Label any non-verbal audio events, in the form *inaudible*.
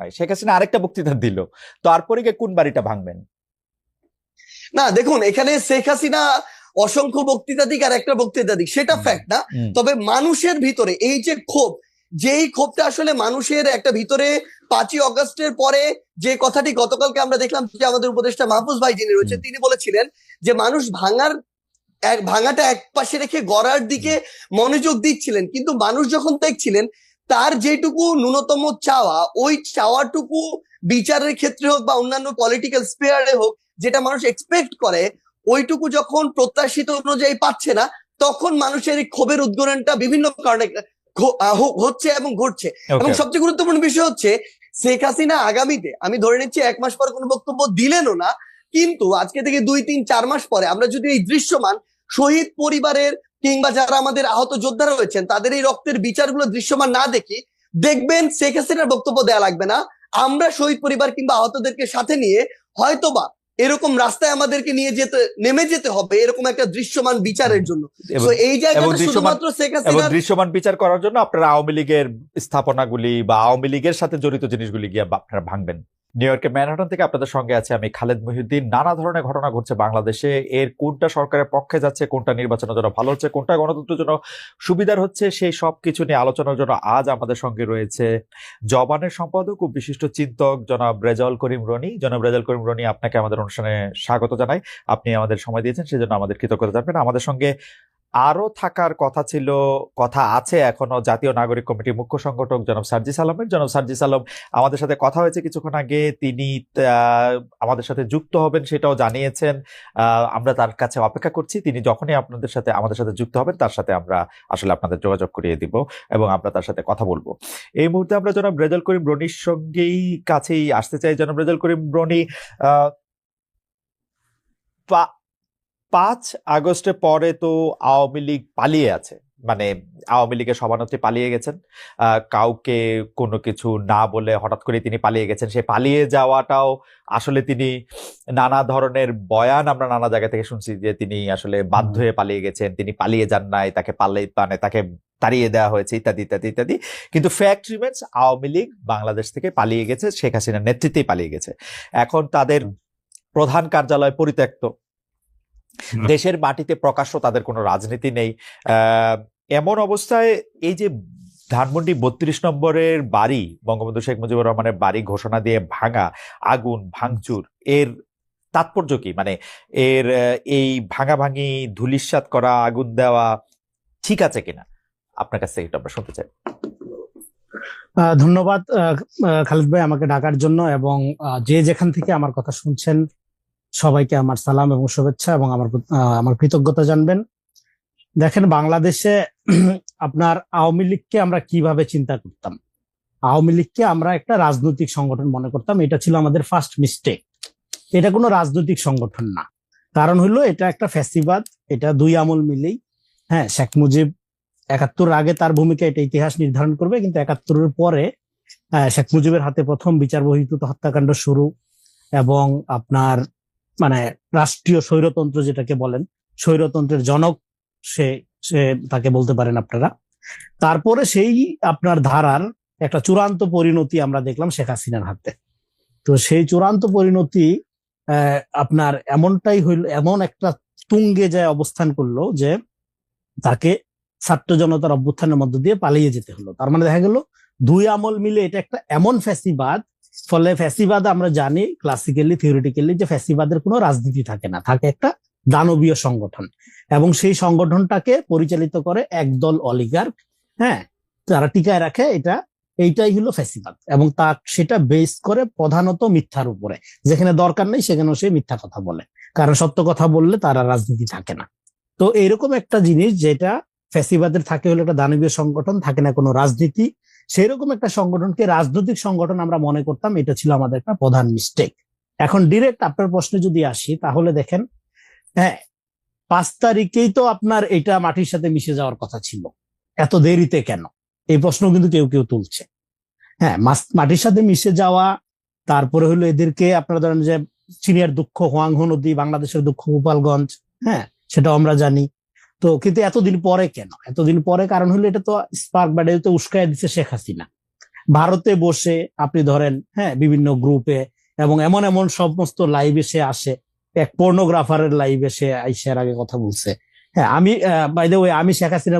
নাই শেখ হাসিনা আরেকটা বক্তৃতা দিল। তারপরে গিয়ে কোন বাড়িটা ভাঙবেন? না দেখুন এখানে শেখ হাসিনা অসংখ্য বক্তৃতা দিক আর একটা বক্তৃতা দিক। সেটা ফ্যাক্ট না। তবে মানুষের ভিতরে এই যে ক্ষোভ যেই ক্ষোভটা আসলে মানুষের একটা ভিতরে পাঁচই অগস্টের পরে যে কথাটি গতকালকে আমরা দেখলাম যে আমাদের উপদেষ্টা মাহফুজ ভাই যিনি রয়েছেন হুম। তিনি বলেছিলেন যে মানুষ ভাঙার এক ভাঙাটা এক পাশে রেখে গড়ার দিকে মনোযোগ দিচ্ছিলেন। কিন্তু মানুষ যখন দেখছিলেন তার যেটুকু ন্যূনতম চাওয়া ওই চাওয়াটুকু বিচারের ক্ষেত্রে হোক বা অন্যান্য পলিটিক্যাল স্পেয়ারে হোক যেটা মানুষ এক্সপেক্ট করে ওইটুকু যখন প্রত্যাশিত অনুযায়ী পাচ্ছে না তখন মানুষের এই ক্ষোভের উদ্গরণটা বিভিন্ন কারণে হচ্ছে এবং ঘটছে। এবং সবচেয়ে গুরুত্বপূর্ণ বিষয় হচ্ছে শেখ হাসিনা আগামীতে আমি ধরে নিচ্ছি এক মাস পর কোনো বক্তব্য দিলেনও না কিন্তু আজকে থেকে দুই তিন চার মাস পরে আমরা যদি এই দৃশ্যমান শহীদ পরিবারের কিংবা যারা আমাদের আহত যোদ্ধারা রয়েছেন তাদের এই রক্তের বিচারগুলো দৃশ্যমান না দেখি দেখবেন শেখ হাসিনার বক্তব্য দেয়া লাগবে না। আমরা শহীদ পরিবার কিংবা আহতদেরকে সাথে নিয়ে হয়তোবা এরকম রাস্তায় আমাদেরকে নিয়ে যেতে নেমে যেতে হবে এরকম একটা দৃশ্যমান বিচারের জন্য। তো এই জায়গাটা শুধুমাত্র শেখ এবং হাসিনার দৃশ্যমান বিচার করার জন্য আপনারা আওয়ামী লীগের স্থাপনাগুলি বা আওয়ামী লীগের সাথে জড়িত জিনিসগুলি গিয়ে আপনারা ভাঙবেন। নিউ ইয়র্কের ম্যানহাটন থেকে আপনাদের সঙ্গে আছে আমি খালেদ মহিউদ্দিন। নানা ধরনের ঘটনা ঘটছে বাংলাদেশে। এর কোনটা সরকারের পক্ষে যাচ্ছে, কোনটা নির্বাচনের জন্য ভালো হচ্ছে, কোনটা গণতন্ত্রের জন্য সুবিধার হচ্ছে, সেই সব কিছু নিয়ে আলোচনার জন্য আজ আমাদের সঙ্গে রয়েছে জবানের সম্পাদক ও বিশিষ্ট চিন্তক জনাব রেজাউল করিম রনি। জনাব রেজাউল করিম রনি, আপনাকে আমাদের অনুষ্ঠানে স্বাগত জানাই। আপনি আমাদের সময় দিয়েছেন, সেজন্য আমাদের কৃতজ্ঞতা জানবেন। আমাদের সঙ্গে আরও থাকার কথা ছিল, কথা আছে এখনও জাতীয় নাগরিক কমিটির মুখ্য সংগঠক জনাব সার্জিস আলমের। জনাব সার্জিস আলম, আমাদের সাথে কথা হয়েছে কিছুক্ষণ আগে। তিনি আমাদের সাথে যুক্ত হবেন সেটাও জানিয়েছেন। আমরা তার কাছে অপেক্ষা করছি। তিনি যখনই আপনাদের সাথে, আমাদের সাথে যুক্ত হবেন, তার সাথে আমরা আসলে আপনাদের যোগাযোগ করিয়ে দিব এবং আমরা তার সাথে কথা বলব। এই মুহূর্তে আমরা জনাব রেজাল করিম রনির সঙ্গেই কাছেই আসতে চাই। জনাব রেজাল করিম রনি পাঁচ আগস্টের পরে তো আওয়ামী লীগ পালিয়ে আছে। মানে আওয়ামী লীগের সভানেত্রী পালিয়ে গেছেন। কাউকে কোনো কিছু না বলে হঠাৎ করে তিনি পালিয়ে গেছেন। সে পালিয়ে যাওয়াটাও আসলে তিনি নানা ধরনের বয়ান আমরা নানা জায়গা থেকে শুনছি যে তিনি আসলে বাধ্য হয়ে পালিয়ে গেছেন তিনি পালিয়ে যান নাই তাকে পালিয়ে মানে তাকে তাড়িয়ে দেওয়া হয়েছে ইত্যাদি ইত্যাদি ইত্যাদি। কিন্তু ফ্যাক্ট রিমেন্স আওয়ামী লীগ বাংলাদেশ থেকে পালিয়ে গেছে শেখ হাসিনার নেতৃত্বেই পালিয়ে গেছে। এখন তাদের প্রধান কার্যালয় পরিত্যক্ত। দেশের মাটিতে প্রকাশ্য তাদের কোনো রাজনীতি নেই। আহ, এমন অবস্থায় এই যে ধানমন্ডি বত্রিশ নম্বরের বাড়ি বঙ্গবন্ধু শেখ মুজিবুর রহমানের বাড়ি ঘোষণা দিয়ে ভাঙা আগুন ভাঙচুর এর তাৎপর্য কি? মানে এর এই ভাঙাভাঙি ধুলিস্বাত করা আগুন দেওয়া ঠিক আছে কিনা? আপনার কাছ থেকে একটু আমরা শুনতে চাই। ধন্যবাদ খালিদ ভাই আমাকে ডাকার জন্য এবং যে যেখান থেকে আমার কথা শুনছেন সবাইকে আমার সালাম এবং শুভেচ্ছা এবং আমার আমার কৃতজ্ঞতা জানবেন। দেখেন, বাংলাদেশে *clears throat* আপনার আওয়ামী লীগকে আমরা কীভাবে চিন্তা করতাম? আওয়ামী লীগকে আমরা একটা রাজনৈতিক সংগঠন মনে করতাম। এটা ছিল আমাদের ফার্স্ট মিস্টেক এটা কোনো রাজনৈতিক সংগঠন না। কারণ হলো, এটা একটা ফ্যাসিবাদ, এটা দুই আমল মিলেই। হ্যাঁ শেখ মুজিব একাত্তর আগে তার ভূমিকা এটা ইতিহাস নির্ধারণ করবে, কিন্তু একাত্তরের পরে শেখ মুজিবের হাতে প্রথম বিচার বহির্ভূত হত্যাকাণ্ড শুরু এবং আপনার মানে রাষ্ট্রীয় স্বৈরতন্ত্র যেটাকে বলেন, স্বৈরতন্ত্রের জনক সে সে তাকে বলতে পারেন আপনারা। তারপরে সেই আপনার ধারার একটা চূড়ান্ত পরিণতি আমরা দেখলাম শেখ হাসিনার হাতে। তো সেই চূড়ান্ত পরিণতি আপনার এমনটাই হইল, এমন একটা তুঙ্গে যায় অবস্থান করল যে তাকে ছাত্র জনতার অভ্যুত্থানের মধ্য দিয়ে পালিয়ে যেতে হলো। তার মানে দেখা গেল, দুই আমল মিলে এটা একটা এমন ফ্যাসিবাদ ফলে ফ্যাসিবাদ আমরা জানি ক্লাসিক্যালি থিওরিটিক্যালি যে ফ্যাসিবাদের কোনো রাজনীতি থাকে না। থাকে একটা দানবীয় সংগঠন এবং সেই সংগঠনটাকে পরিচালিত করে একদল অলিগার হ্যাঁ তারা টিকায় রাখে এটা, এইটাই হলো ফ্যাসিবাদ এবং তা সেটা বেস করে প্রধানত মিথ্যার উপরে। যেখানে দরকার নেই সেখানেও সে মিথ্যা কথা বলে। কারণ সত্য কথা বললে তারা রাজনীতি থাকে না। তো এরকম একটা জিনিস যেটা ফ্যাসিবাদের থাকে হলো একটা দানবীয় সংগঠন, থাকে না কোনো রাজনীতি সেই রকম একটা সংগঠনকে রাজনৈতিক সংগঠন আমরা মনে করতাম, এটা ছিল আমাদের একটা প্রধান মিস্টেক এখন ডিরেক্ট আপনার প্রশ্নে যদি আসি, তাহলে দেখেন হ্যাঁ পাঁচ তারিখেই তো আপনার এটা মাটির সাথে মিশে যাওয়ার কথা ছিল। এত দেরিতে কেন? এই প্রশ্ন কিন্তু কেউ কেউ তুলছে। হ্যাঁ মাটির সাথে মিশে যাওয়া, তারপরে হলো এদেরকে আপনারা ধরেন যে চীনের দুঃখ, হোয়াংহো নদী, বাংলাদেশের দুঃখ, গোপালগঞ্জ হ্যাঁ সেটাও আমরা জানি। তো কিন্তু এতদিন পরে কেন? এতদিন পরে কারণ হলো এটা তো স্পার্ক বা তো উস্কায় দিচ্ছে শেখ হাসিনা। ভারতে বসে আপনি ধরেন হ্যাঁ বিভিন্ন গ্রুপে এবং এমন এমন সমস্ত লাইভ সে আসে। এক পর্নোগ্রাফারের লাইভে সে আইসার আগে কথা বলছে। হ্যাঁ আমি বাই দ্য ওয়ে আমি শেখ হাসিনা